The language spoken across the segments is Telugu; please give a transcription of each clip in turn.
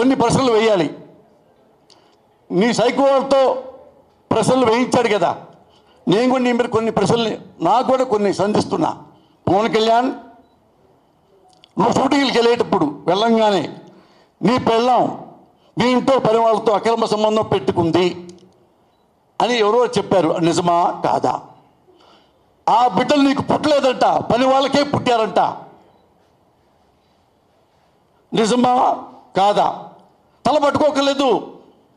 కొన్ని ప్రశ్నలు వేయాలి. నీ సైకోలతో ప్రశ్నలు వేయించాడు కదా. నేను కూడా నీ మీద కొన్ని ప్రశ్నలు నాకు కూడా కొన్ని సంధిస్తున్నా. పవన్ కళ్యాణ్ నువ్వు షూటింగ్కి వెళ్ళేటప్పుడు వెళ్ళంగానే నీ పెళ్ళం మీ ఇంట్లో పని వాళ్ళతో అక్రమ సంబంధం పెట్టుకుంది అని ఎవరో చెప్పారు. నిజమా? కాదా? ఆ బిడ్డలు నీకు పుట్టలేదంట. పని వాళ్ళకే పుట్టారంట. నిజమా? కాదా? తల పట్టుకోకలేదు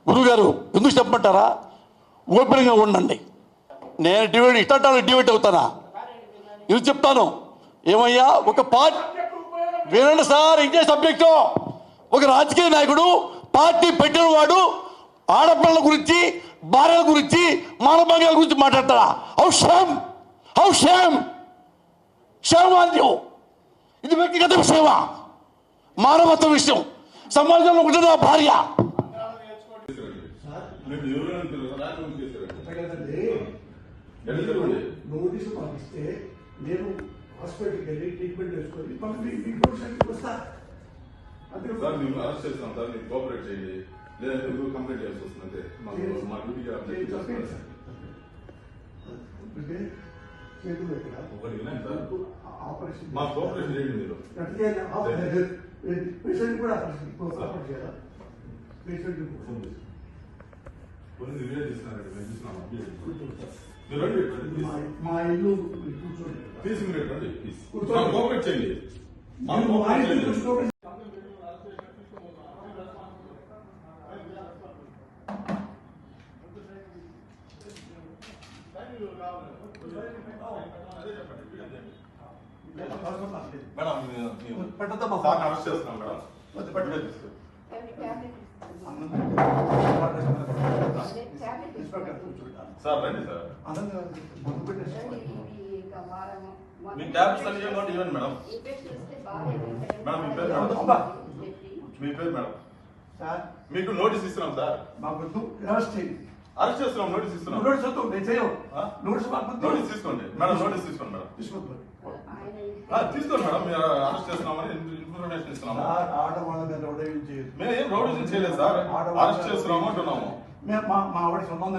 గురుగారు ఎందుకు చెప్పమంటారా? ఓపెన్గా ఉండండి. నేను డివైడ్ ఇట్టంటాను డివైడ్ అవుతానా? ఇది చెప్తాను. ఏమయ్యా ఒక పార్టీ వినండి సార్ ఇదే సబ్జెక్టు. ఒక రాజకీయ నాయకుడు పార్టీ పెట్టిన వాడు ఆడపిల్లల గురించి భార్యల గురించి మానభంగాల గురించి మాట్లాడతారా how shame how shame shame on ఇది వ్యక్తిగత విషయమా? మానవత్వ విషయం. సమాజంలో ఉంటుంది నా భార్య. నోటీసు పంపిస్తే నేను హాస్పిటల్కి వెళ్ళి ట్రీట్మెంట్ చేసుకొని పొజిషన్కి వస్తా. అంతే. సార్ మేము అరెస్ట్ చేస్తాం సార్ మీరు కోఆపరేట్ చేయండి. లేదంటే మీరు కంప్లైంట్ చేయాల్సి వస్తుంది అంతే. మాకు మా సార్. చేతులు ఎక్కడ? ఆపరేషన్ మా కోఆపరేషన్ చేయండి. మీరు. పేషెంట్ కూడా ఆపరేషన్ ఆపరేషన్ చేయాలా పేషెంట్ కొన్ని రిలీజ్ చేస్తున్నారండి మేము చూస్తున్నాం అప్డేట్ మీరు రండి రండి, మా please. మా ఇల్లు మీరు కూర్చోండి ప్లీజ్ మీరు రండి ప్లీజ్ కూర్చోండి. మాకు కోఆపరేట్ చేయండి మాకు మీరు మా కోఆపరేట్ ఇల్లు చేయండి కూర్చోండి మేడం సార్ రండి సార్. మీ ట్యాబ్స్ అన్ని ఇవ్వండి ఇవ్వండి మేడం. మేడం, మీ పేరు మేడం? మీ పేరు మేడం. సార్. మీకు నోటీస్ ఇస్తున్నాం సార్. మాకు వద్దు అరెస్ట్ చేస్తున్నాం నోటీస్ ఇస్తున్నాం. నోటీస్ వద్దు నేను చేయను. ఆ? నోటీస్ వద్దు. నోటీస్ తీసుకోండి. మేడం నోటీస్ తీసుకోండి మేడం. ఆ, తీసుకోండి మేడం మీరు అరెస్ట్ చేస్తున్నామని ఇన్ఫర్మేషన్ ఇస్తున్నాము. ఆడవాళ్ళ మీద రౌడీ చేయదు మేము ఏం రౌడీజం చేయలేదు సార్. అరెస్ట్ చేస్తున్నాము అంటున్నాము. మేము మా మా ఆవిడ సంబంధం